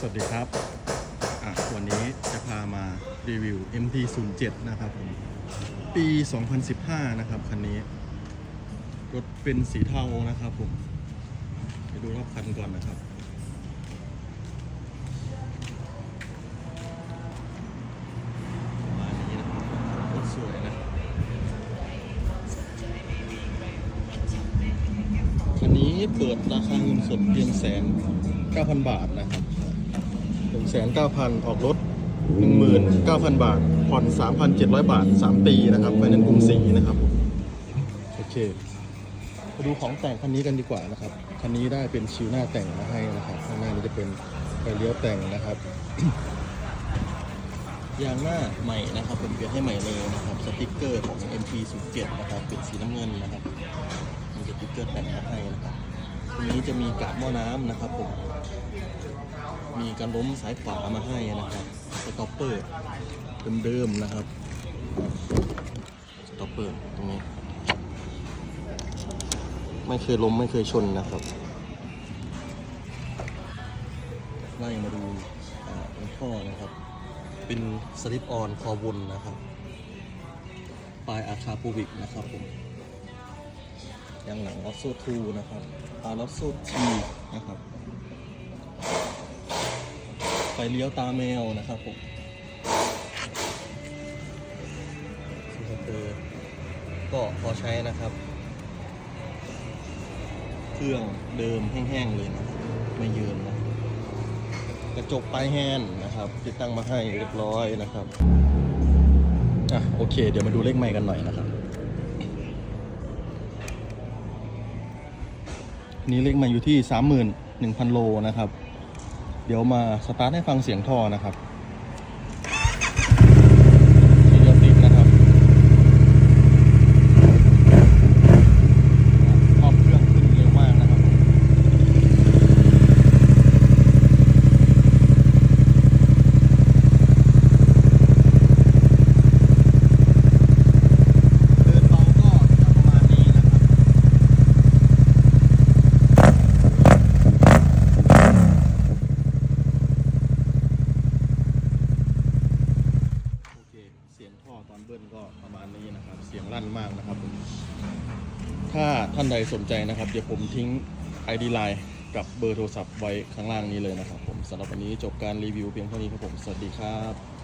สวัสดีครับ วันนี้จะพามารีวิว MT-07 นะครับผม ปี 2015 นะครับคันนี้ รถเป็นสีเทานะครับผม ไปดูรอบคันก่อนนะครับ ประมาณนี้นะครับรถสวยนะ คันนี้เปิดราคาเงินสดเพียงแสนเก้าพันบาทนะครับึงแสนเก้าพันออกรถหนึ่งหมื่นเก้าพันบาท ผ่อนสามพันเจ็ดร้อยบาทสามปีนะครับไฟแนนซ์กรุงศรีนะครับ โอเคมาดูของแต่งคันนี้กันดีกว่านะครับ คันนี้ได้เป็นชิวหน้าแต่งมาให้นะครับ ข้างหน้านี้จะเป็นไฟเลี้ยวแต่งนะครับ ยางหน้าใหม่นะครับผมเปลี่ยนให้ใหม่เลยนะครับ สติกเกอร์ของ MP07 นะครับ เป็นสีน้ำเงินนะครับ มีสติกเกอร์แต่งมาให้นะครับตรงนี้จะมีกาบหม้อน้ำนะครับผม การล้มสายขวามาให้นะครับสต็อปเปอร์เดิมๆนะครับสต็อปเปอร์ตรงนี้ ไม่เคยล้มไม่เคยชนนะครับไล่มาดูอ่าตรงท่อนะครับ เป็นสลิปออนคอวนนะครับ ปลายอาคาปูวิกนะครับผมยางหลังลอสโซทูนะครับตาลอสโซทีนะครับ ฟเลี้ยวตาแมวนะครับผมซูเปอร์ก็พอใช้นะครับ เครื่องเดิมแห้งๆเลยนะไม่เยินนะกระจกปลายแฮนนะครับติดตั้งมาให้เรียบร้อยนะครับอะโอเค เดี๋ยวมาดูเลขใหม่กันหน่อยนะครับ นี่เลขใหม่อยู่ที่ 31,000 โลนะครับ เดี๋ยวมาสตาร์ทให้ฟังเสียงท่อนะครับทีเดียวติดนะครับรอบเครื่องขึ้นเร็วมากนะครับ เดินเบาก็จะประมาณนี้นะครับ โอเค เสียงท่อตอนเบิ้ลก็ประมาณนี้ั้นมากนะครับผมถ้าท่านใดสนใจนะครับ เดี๋ยวผมทิ้ง ID Line กับเบอร์โทรศัพท์ไว้ข้างล่างนี้เลยนะครับผมสำหรับวันนี้จบการรีวิวเพียงเท่านี้ครับผม สวัสดีครับ